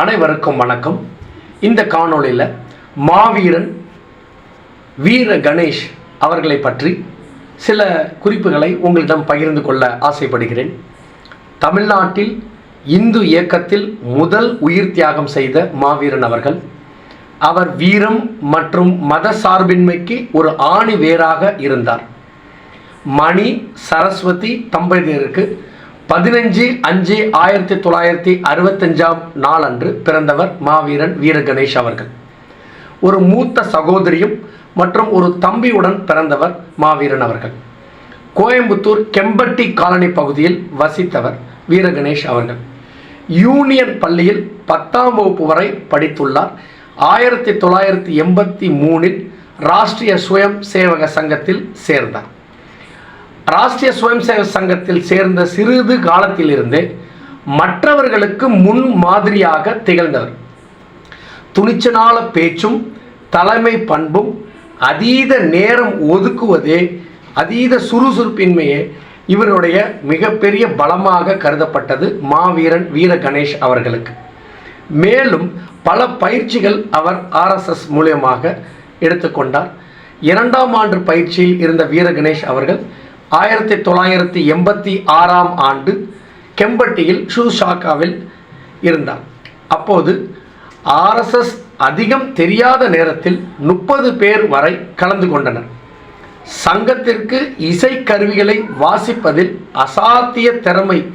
அனைவருக்கும் வணக்கம். இந்த காணொளியில் மாவீரன் வீர கணேஷ் அவர்களை பற்றி சில குறிப்புகளை உங்களிடம் பகிர்ந்து கொள்ள ஆசைப்படுகிறேன். தமிழ்நாட்டில் இந்து இயக்கத்தில் முதல் உயிர் தியாகம் செய்த மாவீரன் அவர்கள். அவர் வீரம் மற்றும் மத சார்பின்மைக்கு ஒரு ஆணி வேராக இருந்தார். மணி சரஸ்வதி தம்பதியருக்கு பதினஞ்சு அஞ்சு ஆயிரத்தி தொள்ளாயிரத்தி அறுபத்தஞ்சாம் நாளன்று பிறந்தவர் மாவீரன் வீர கணேஷ் அவர்கள். ஒரு மூத்த சகோதரியும் மற்றும் ஒரு தம்பியுடன் பிறந்தவர் மாவீரன் அவர்கள். கோயம்புத்தூர் கெம்பட்டி காலனி பகுதியில் வசித்தவர் வீர கணேஷ் அவர்கள். யூனியன் பள்ளியில் பத்தாம் வகுப்பு வரை படித்துள்ளார். ஆயிரத்தி தொள்ளாயிரத்தி எண்பத்தி மூணில் ராஷ்டிரிய சுயம் சேவக சங்கத்தில் சேர்ந்தார். ராஷ்டிரிய சுயம் சேவக சங்கத்தில் சேர்ந்த சிறிது காலத்திலிருந்தே மற்றவர்களுக்கு முன் மாதிரியாக திகழ்ந்தவர். துணிச்சலான பேச்சும் தலைமை பண்பும் அதீத நேரம் ஒதுக்குவதே அதீத சுறுசுறுப்பின்மையே இவருடைய மிகப்பெரிய பலமாக கருதப்பட்டது மாவீரன் வீர கணேஷ் அவர்களுக்கு. மேலும் பல பயிற்சிகள் அவர் ஆர்எஸ்எஸ் மூலியமாக எடுத்துக்கொண்டார். இரண்டாம் ஆண்டு பயிற்சியில் இருந்த வீர கணேஷ் அவர்கள் ஆயிரத்தி தொள்ளாயிரத்தி எண்பத்தி ஆறாம் ஆண்டு கெம்பட்டியில் ஷூஷாக்காவில் இருந்தார். அப்போது ஆர்எஸ்எஸ் அதிகம் தெரியாத நேரத்தில் முப்பது பேர் வரை கலந்து கொண்டனர். சங்கத்திற்கு இசைக்கருவிகளை வாசிப்பதில் அசாத்திய திறமை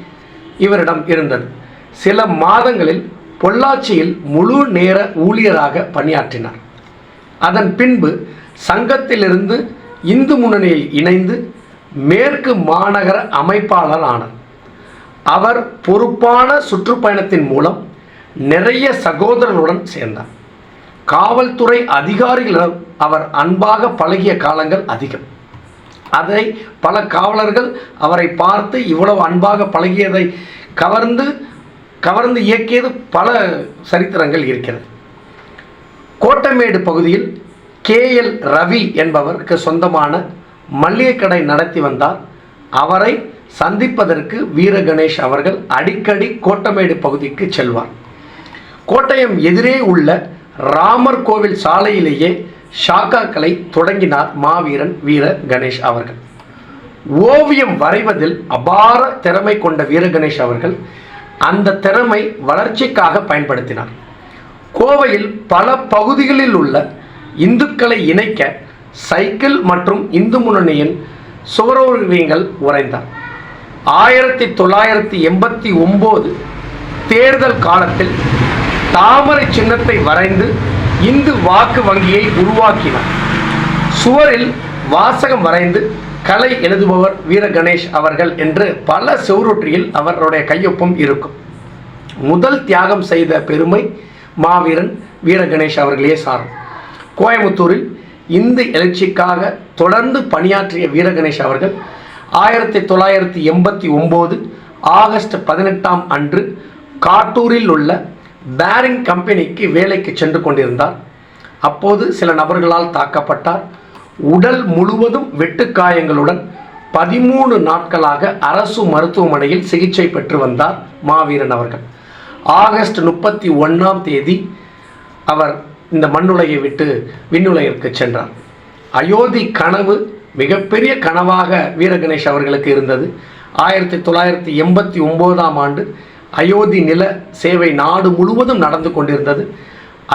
இவரிடம் இருந்தது. சில மாதங்களில் பொள்ளாச்சியில் முழு நேர ஊழியராக பணியாற்றினார். அதன் பின்பு சங்கத்திலிருந்து இந்து முன்னணியில் இணைந்து மேற்கு மாநகர அமைப்பாளர் ஆனார். அவர் பொறுப்பான சுற்றுப்பயணத்தின் மூலம் நிறைய சகோதரர்களுடன் சேர்ந்தார். காவல்துறை அதிகாரிகளிடம் அவர் அன்பாக பழகிய காலங்கள் அதிகம். அதை பல காவலர்கள் அவரை பார்த்து இவ்வளவு அன்பாக பழகியதை கவர்ந்து கவர்ந்து இயக்கியது பல சரித்திரங்கள் இருக்கிறது. கோட்டமேடு பகுதியில் கே எல் ரவி என்பவருக்கு சொந்தமான மல்லிகை கடை நடத்தி வந்தார். அவரை சந்திப்பதற்கு வீர கணேஷ் அவர்கள் அடிக்கடி கோட்டமேடு பகுதிக்கு செல்வார். கோட்டயம் எதிரே உள்ள ராமர் கோவில் சாலையிலேயே ஷாக்காக்களை தொடங்கினார் மாவீரன் வீர கணேஷ் அவர்கள். ஓவியம் வரைவதில் அபார திறமை கொண்ட வீர கணேஷ் அவர்கள் அந்த திறமை வளர்ச்சிக்காக பயன்படுத்தினார். கோவையில் பல பகுதிகளில் உள்ள இந்துக்களை இணைக்க சைக்கிள் மற்றும் இந்து முன்னணியின் சுவரோவியங்கள் உறைந்தார் ஆயிரத்தி தொள்ளாயிரத்தி எண்பத்தி ஒம்பது தேர்தல் காலத்தில் தாமரை சின்னத்தை வரைந்து இந்து வாக்கு வங்கியை உருவாக்கினார். சுவரில் வாசகம் வரைந்து கலை எழுதுபவர் வீர கணேஷ் அவர்கள் என்று பல செவுரொற்றியில் அவருடைய கையொப்பம் இருக்கும். முதல் தியாகம் செய்த பெருமை மாவீரன் வீர கணேஷ் அவர்களே சாரும். கோயம்புத்தூரில் இந்து எழுச்சிக்காக தொடர்ந்து பணியாற்றிய வீர கணேஷ் அவர்கள் ஆயிரத்தி தொள்ளாயிரத்தி எண்பத்தி ஒம்பது ஆகஸ்ட் பதினெட்டாம் அன்று காட்டூரில் உள்ள பேரிங் கம்பெனிக்கு வேலைக்கு சென்று கொண்டிருந்தார். அப்போது சில நபர்களால் தாக்கப்பட்டார். உடல் முழுவதும் வெட்டுக்காயங்களுடன் பதிமூணு நாட்களாக அரசு மருத்துவமனையில் சிகிச்சை பெற்று வந்தார் மாவீரன் அவர்கள். ஆகஸ்ட் முப்பத்தி ஒன்றாம் தேதி அவர் இந்த மண்ணுலகை விட்டு விண்ணுலகிற்கு சென்றார் அயோத்தி கனவு மிகப்பெரிய கனவாக வீரகணேஷ் அவர்களுக்கு இருந்தது. ஆயிரத்தி தொள்ளாயிரத்தி எண்பத்தி ஒம்போதாம் ஆண்டு அயோத்தி நில சேவை நாடு முழுவதும் நடந்து கொண்டிருந்தது.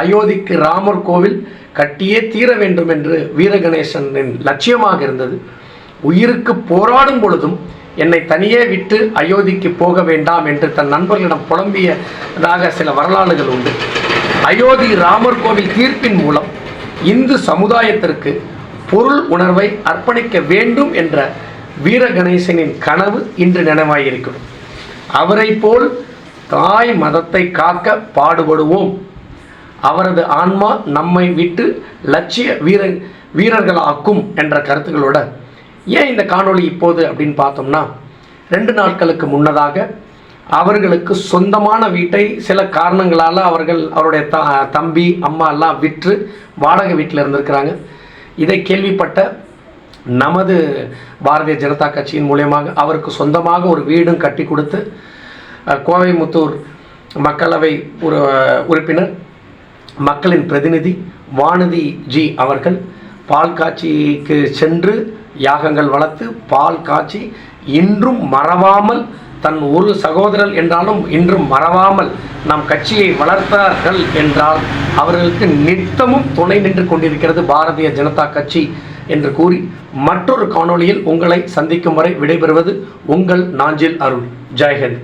அயோத்திக்கு ராமர் கோவில் கட்டியே தீர வேண்டும் என்று வீரகணேசனின் லட்சியமாக இருந்தது. உயிருக்கு போராடும் பொழுதும் என்னை தனியே விட்டு அயோத்திக்கு போக வேண்டாம் என்று தன் நண்பர்களிடம் புலம்பியதாக சில வரலாறுகள் உண்டு. அயோத்தி ராமர் கோவில் தீர்ப்பின் மூலம் இந்து சமுதாயத்திற்கு பொருள் உணர்வை அர்ப்பணிக்க வேண்டும் என்ற வீர கணேசனின் கனவு இன்று நினைவாயிருக்கும் அவரை போல் தாய் மதத்தை காக்க பாடுபடுவோம். அவரது ஆன்மா நம்மை விட்டு லட்சிய வீர வீரர்களாக்கும் என்ற கருத்துக்களோட ஏன் இந்த காணொளி இப்போது அப்படின்னு பார்த்தோம்னா ரெண்டு நாட்களுக்கு முன்னதாக அவர்களுக்கு சொந்தமான வீட்டை சில காரணங்களால் அவர்கள் அவருடைய த தம்பி அம்மா எல்லாம் விற்று வாடகை வீட்டில் இருந்திருக்கிறாங்க. இதை கேள்விப்பட்ட நமது பாரதிய ஜனதா கட்சியின் மூலியமாக அவருக்கு சொந்தமாக ஒரு வீடும் கட்டி கொடுத்து அஹ், மக்களவை ஒரு உறுப்பினர் மக்களின் பிரதிநிதி வானதி ஜி அவர்கள் பால் காட்சிக்கு சென்று யாகங்கள் வளர்த்து பால் காட்சி இன்றும் மறவாமல் தன் ஒரு சகோதரர் என்றாலும் இன்றும் மறவாமல் நம் கட்சியை வளர்த்தார்கள் என்றால் அவர்களுக்கு நித்தமும் துணை நின்று கொண்டிருக்கிறது பாரதிய ஜனதா கட்சி என்று கூறி மற்றொரு காணொளியில் உங்களை சந்திக்கும் வரை விடைபெறுவது உங்கள் நாஞ்சில் அருள். ஜெய்ஹிந்த்